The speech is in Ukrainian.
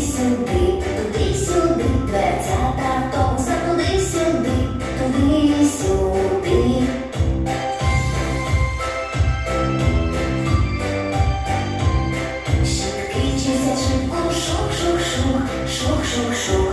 Сюди, туди-сюди, дверцята автобуса туди-сюди, туди-сюди. Швидкий чистять швидку, шух-шух-шух, шух-шух-шух.